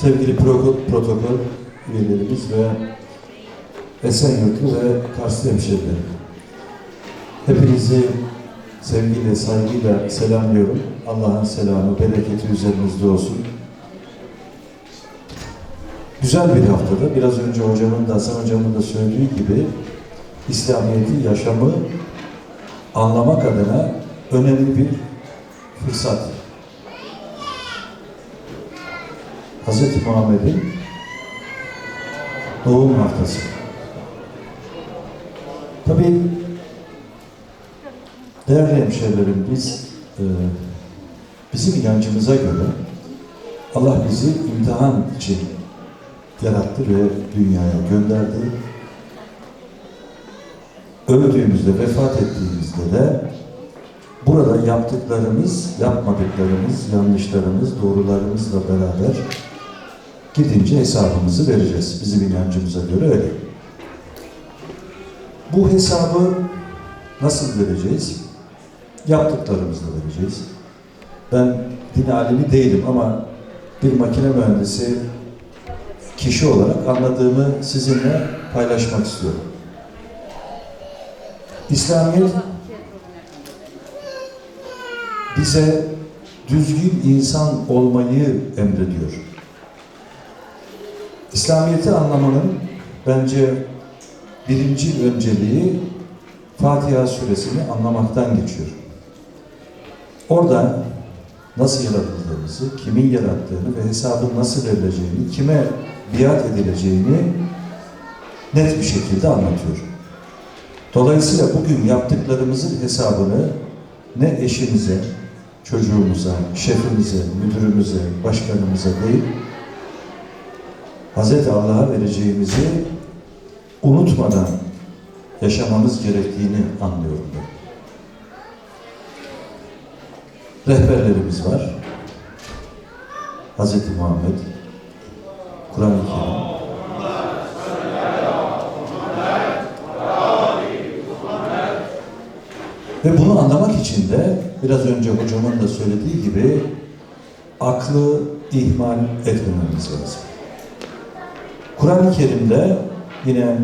sevgili pro- protokol üyelerimiz ve Esenyurtlu ve Karslı hemşehrilerim. Hepinizi sevgiyle, saygıyla selamlıyorum. Allah'ın selamı, bereketi üzerinizde olsun. Güzel bir haftada, biraz önce hocamın da, Hasan hocamın da söylediği gibi İslamiyet'i, yaşamı anlamak adına önemli bir fırsat. Hz. Muhammed'in doğum haftası. Tabii değerli hemşehrilerim biz e, bizim inancımıza göre Allah bizi imtihan için yarattı ve dünyaya gönderdi. Öldüğümüzde, vefat ettiğimizde de burada yaptıklarımız, yapmadıklarımız, yanlışlarımız, doğrularımızla beraber gidince hesabımızı vereceğiz. Bizim inancımıza göre öyle. Bu hesabı nasıl vereceğiz? Yaptıklarımızla vereceğiz. Ben din alimi değilim ama bir makine mühendisi kişi olarak anladığımı sizinle paylaşmak istiyorum. İslamiyet bize düzgün insan olmayı emrediyor. İslamiyet'i anlamanın bence birinci önceliği Fatiha suresini anlamaktan geçiyor. Orada nasıl yaratıldığımızı, kimin yarattığını ve hesabın nasıl verileceğini, kime biat edileceğini net bir şekilde anlatıyor. Dolayısıyla bugün yaptıklarımızın hesabını ne eşimize, çocuğumuza, şefimize, müdürümüze, başkanımıza değil, Hz. Allah'a vereceğimizi unutmadan yaşamamız gerektiğini anlıyorum ben. Rehberlerimiz var. Hz. Muhammed, Kur'an-ı Kerim, Ve bunu anlamak için de biraz önce hocamın da söylediği gibi aklı ihmal etmememiz lazım. Kur'an-ı Kerim'de yine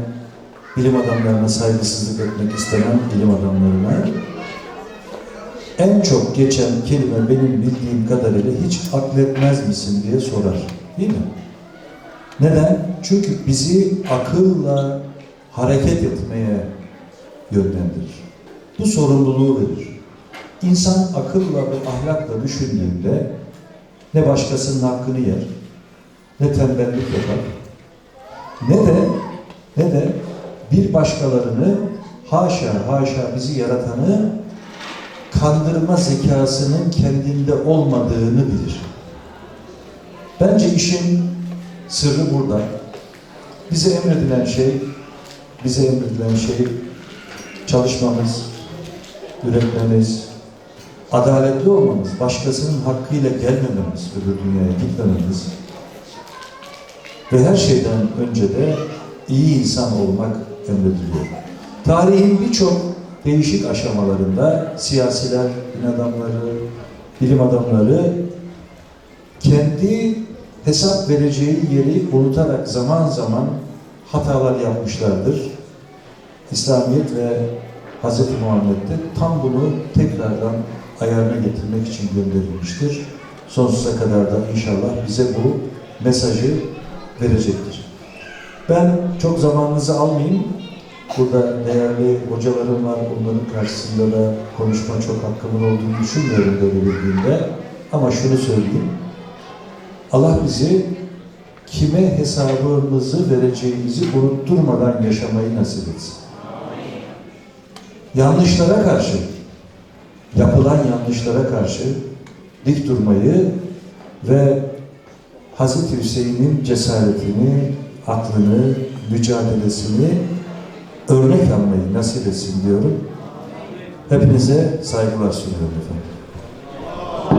bilim adamlarına saygısızlık etmek istemem bilim adamlarına en çok geçen kelime benim bildiğim kadarıyla hiç akletmez misin diye sorar. Değil mi? Neden? Çünkü bizi akılla hareket etmeye yönlendirir. Bu sorumluluğu verir. İnsan akılla ve ahlakla düşündüğünde ne başkasının hakkını yer, ne tembellik yapar, ne de ne de bir başkalarını haşa haşa bizi yaratanı kandırma zekasının kendinde olmadığını bilir. Bence işin sırrı burada. Bize emredilen şey, bize emredilen şey çalışmamız, üretmemiz, adaletli olmamız, başkasının hakkıyla gelmememiz, öbür dünyaya gitmememiz ve her şeyden önce de iyi insan olmak emrediliyor. Tarihin birçok değişik aşamalarında siyasiler, din adamları, bilim adamları kendi hesap vereceği yeri unutarak zaman zaman hatalar yapmışlardır. İslamiyet ve Hz. Muhammed'de tam bunu tekrardan ayarına getirmek için gönderilmiştir. Sonsuza kadar da inşallah bize bu mesajı verecektir. Ben çok zamanınızı almayayım. Burada değerli hocalarım var. Onların karşısında da konuşma çok hakkımın olduğunu düşünmüyorum böyle günde. Ama şunu söyleyeyim. Allah bizi kime hesabımızı vereceğimizi unutturmadan yaşamayı nasip etsin. Yanlışlara karşı, yapılan yanlışlara karşı dik durmayı ve Hazreti Hüseyin'in cesaretini, aklını, mücadelesini örnek almayı nasip etsin diyorum. Hepinize saygılar sunuyorum efendim.